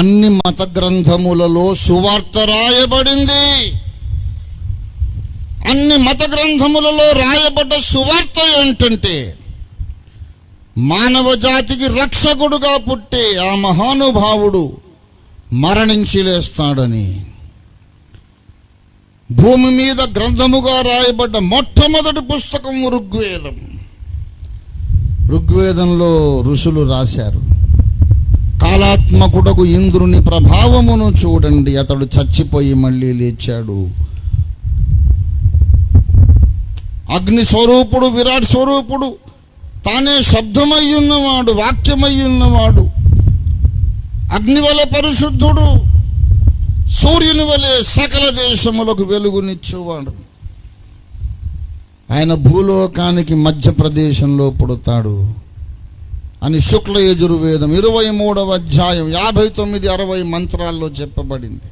అన్ని మత గ్రంథములలో సువార్త రాయబడింది. అన్ని మత గ్రంథములలో రాయబడ్డ సువార్త ఏంటంటే మానవ జాతికి రక్షకుడుగా పుట్టే ఆ మహానుభావుడు మరణించి లేస్తాడని. భూమి మీద గ్రంథముగా రాయబడ్డ మొట్టమొదటి పుస్తకం ఋగ్వేదం. ఋగ్వేదంలో ఋషులు రాశారు. కాలాత్మకుడకు ఇంద్రుని ప్రభావమును చూడండి. అతడు చచ్చిపోయి మళ్ళీ లేచాడు. అగ్ని స్వరూపుడు విరాట్ స్వరూపుడు తానే శబ్దమై ఉన్నవాడు వాక్యమై ఉన్నవాడు అగ్నివల పరిశుద్ధుడు సూర్యుని వలె సకల దేశములకు వెలుగునిచ్చేవాడు. ఆయన భూలోకానికి మధ్యప్రదేశంలో పుడతాడు. అని శుక్ల యజుర్వేదం ఇరవై మూడవ అధ్యాయం యాభై తొమ్మిది అరవై మంత్రాల్లో చెప్పబడింది.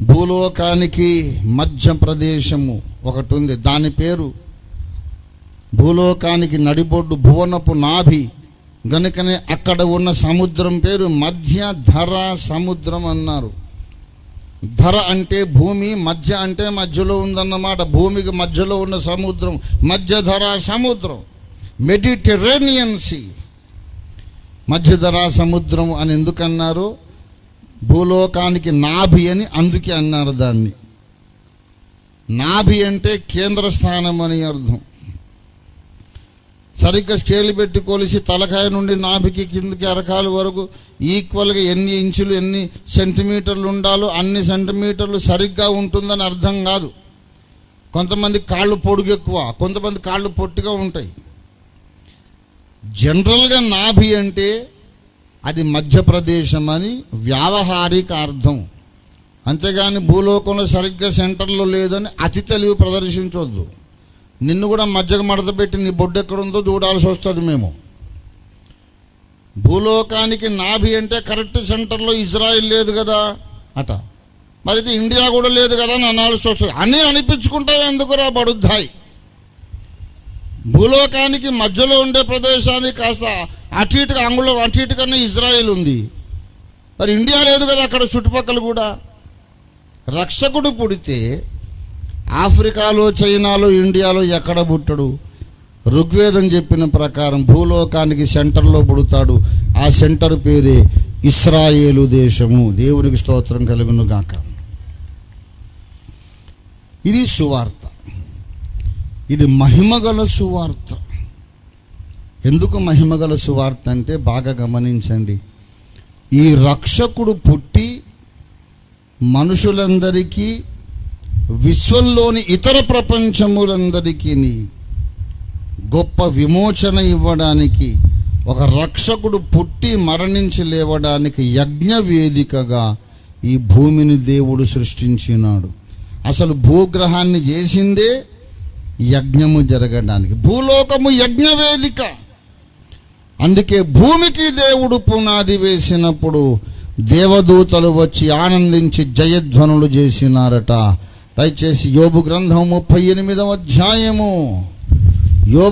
భూలోకానికి మధ్య ప్రదేశము ఒకటి ఉంది దాని పేరు భూలోకానికి నడిబొడ్డు భువనపు నాభి. గనుకనే అక్కడ ఉన్న సముద్రం పేరు మధ్య ధర సముద్రం అన్నారు. ధర అంటే భూమి మధ్య అంటే మధ్యలో ఉందన్నమాట. భూమికి మధ్యలో ఉన్న సముద్రం మధ్య ధర సముద్రం. మెడిటరేనియన్ సీ మధ్యధరా సముద్రం అని ఎందుకన్నారు? భూలోకానికి నాభి అని అందుకే అన్నారు దాన్ని. నాభి అంటే కేంద్ర స్థానం అని అర్థం. సరిగ్గా స్కేల్ పెట్టి కొలిసి తలకాయ నుండి నాభికి కిందకి అరకాల వరకు ఈక్వల్గా ఎన్ని ఇంచులు ఎన్ని సెంటీమీటర్లు ఉండాలో అన్ని సెంటీమీటర్లు సరిగ్గా ఉంటుందని అర్థం కాదు. కొంతమంది కాళ్ళు పొడుగు ఎక్కువ కొంతమంది కాళ్ళు పొట్టిగా ఉంటాయి. జనరల్గా నాభి అంటే అది మధ్యప్రదేశం అని వ్యావహారిక అర్థం. అంతేగాని భూలోకంలో సరిగ్గా సెంటర్లో లేదని అతి తెలివి ప్రదర్శించవద్దు నిన్ను కూడా మధ్యకు మడత పెట్టి నీ బొడ్డు ఎక్కడుందో చూడాల్సి వస్తుంది మేము. భూలోకానికి నాభి అంటే కరెక్ట్ సెంటర్లో ఇజ్రాయిల్ లేదు కదా అట. మరి ఇండియా కూడా లేదు కదా అని అనాల్సి వస్తుంది. అన్నీ అనిపించుకుంటావు ఎందుకురా బడుద్దాయి? భూలోకానికి మధ్యలో ఉండే ప్రదేశానికి కాస్త అటు ఇటుగా అంగుళం అటు ఇటుకన్నా ఇజ్రాయెల్ ఉంది. మరి ఇండియా లేదు కదా అక్కడ చుట్టుపక్కల కూడా. రక్షకుడు పుడితే ఆఫ్రికాలో చైనాలో ఇండియాలో ఎక్కడ పుట్టడు? ఋగ్వేదం చెప్పిన ప్రకారం భూలోకానికి సెంటర్లో పుడతాడు. ఆ సెంటర్ పేరే ఇస్రాయేలు దేశము. దేవునికి స్తోత్రం కలుగును గాక ఇది సువార్త. ఇది మహిమగల సువార్త. ఎందుకు మహిమగల సువార్త అంటే బాగా గమనించండి. ఈ రక్షకుడు పుట్టి మనుషులందరికీ విశ్వంలోని ఇతర ప్రపంచములందరికీ గొప్ప విమోచన ఇవ్వడానికి ఒక రక్షకుడు పుట్టి మరణించి లేవడానికి యజ్ఞ వేదికగా ఈ భూమిని దేవుడు సృష్టించినాడు. అసలు భూగ్రహాన్ని చేసిందే యజ్ఞము జరగడానికి. భూలోకము యజ్ఞ వేదిక అందుకే భూమికి దేవుడు పునాది వేసినప్పుడు దేవదూతలు వచ్చి ఆనందించి జయధ్వనులు చేసినారట. దయచేసి యోబు గ్రంథం ముప్పై ఎనిమిదవ అధ్యాయము. యోబు